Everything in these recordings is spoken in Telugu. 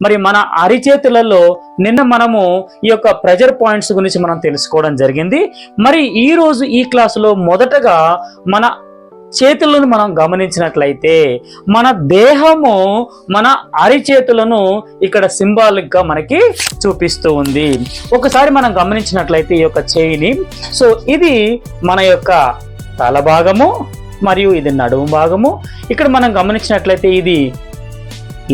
మరి మన అరిచేతులలో నిన్న మనము ఈ యొక్క ప్రెజర్ పాయింట్స్ గురించి మనం తెలుసుకోవడం జరిగింది. మరి ఈ రోజు ఈ క్లాసులో మొదటగా మన చేతులను మనం గమనించినట్లయితే మన దేహము మన అరిచేతులను ఇక్కడ సింబాలిక్గా మనకి చూపిస్తూ ఉంది. ఒకసారి మనం గమనించినట్లయితే ఈ యొక్క చేయిని. సో ఇది మన యొక్క తల భాగము మరియు ఇది నడుము భాగము. ఇక్కడ మనం గమనించినట్లయితే ఇది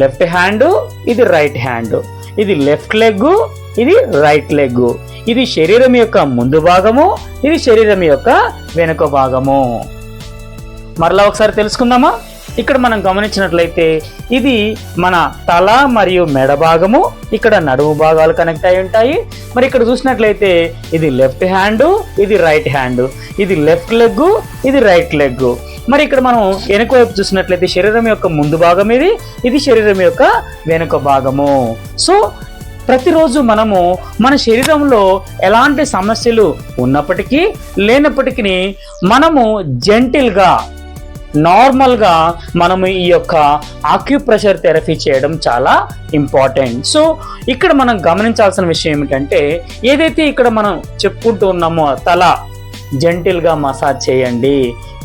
లెఫ్ట్ హ్యాండ్ ఇది రైట్ హ్యాండ్. ఇది లెఫ్ట్ లెగ్ ఇది రైట్ లెగ్. ఇది శరీరం యొక్క ముందు భాగము ఇది శరీరం యొక్క వెనుక భాగము. మరలా ఒకసారి తెలుసుకుందామా? ఇక్కడ మనం గమనించినట్లయితే ఇది మన తల మరియు మెడ భాగము ఇక్కడ నడుము భాగాలు కనెక్ట్ అయి ఉంటాయి. మరి ఇక్కడ చూసినట్లయితే ఇది లెఫ్ట్ హ్యాండ్ ఇది రైట్ హ్యాండ్. ఇది లెఫ్ట్ లెగ్ ఇది రైట్ లెగ్. మరి ఇక్కడ మనం వెనుక వైపు చూసినట్లయితే శరీరం యొక్క ముందు భాగం ఇది ఇది శరీరం యొక్క వెనుక భాగము. సో ప్రతిరోజు మనము మన శరీరంలో ఎలాంటి సమస్యలు ఉన్నప్పటికీ లేనప్పటికీ మనము జెంటిల్గా నార్మల్గా మనము ఈ యొక్క ఆక్యుప్రెషర్ థెరపీ చేయడం చాలా ఇంపార్టెంట్. సో ఇక్కడ మనం గమనించాల్సిన విషయం ఏమిటంటే ఏదైతే ఇక్కడ మనం చెప్పుకుంటూ ఉన్నామో తల జెంటిల్గా మసాజ్ చేయండి.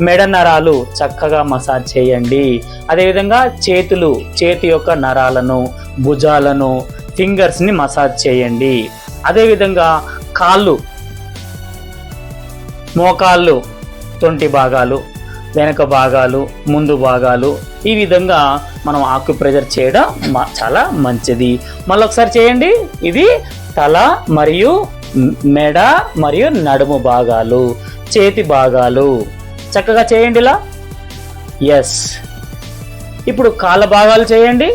మెడ నరాలు చక్కగా మసాజ్ చేయండి. అదేవిధంగా చేతులు చేతి యొక్క నరాలను భుజాలను ఫింగర్స్ని మసాజ్ చేయండి. అదేవిధంగా కాళ్ళు మోకాళ్ళు తొంటి భాగాలు వెనక భాగాలు ముందు భాగాలు ఈ విధంగా మనం ఆకు ప్రెజర్ చేయడం చాలా మంచిది. మళ్ళీ ఒకసారి చేయండి. ఇది తల మరియు మెడ మరియు నడుము భాగాలు చేతి భాగాలు. చక్కగా చేయండి ఇలా. ఎస్ ఇప్పుడు కాళ్ళ భాగాలు చేయండి.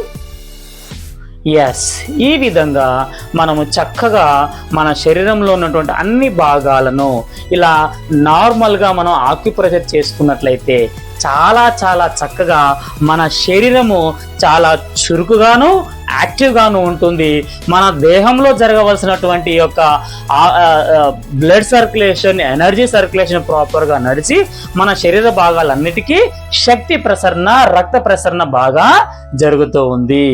ఎస్ ఈ విధంగా మనము చక్కగా మన శరీరంలో ఉన్నటువంటి అన్ని భాగాలను ఇలా నార్మల్గా మనం ఆక్యుప్రెషర్ చేసుకున్నట్లయితే చాలా చాలా చక్కగా మన శరీరము చాలా చురుకుగాను యాక్టివ్గాను ఉంటుంది. మన దేహంలో జరగవలసినటువంటి యొక్క బ్లడ్ సర్క్యులేషన్ ఎనర్జీ సర్క్యులేషన్ ప్రాపర్గా నడిచి మన శరీర భాగాలన్నిటికీ శక్తి ప్రసరణ రక్త ప్రసరణ బాగా జరుగుతూ ఉంది.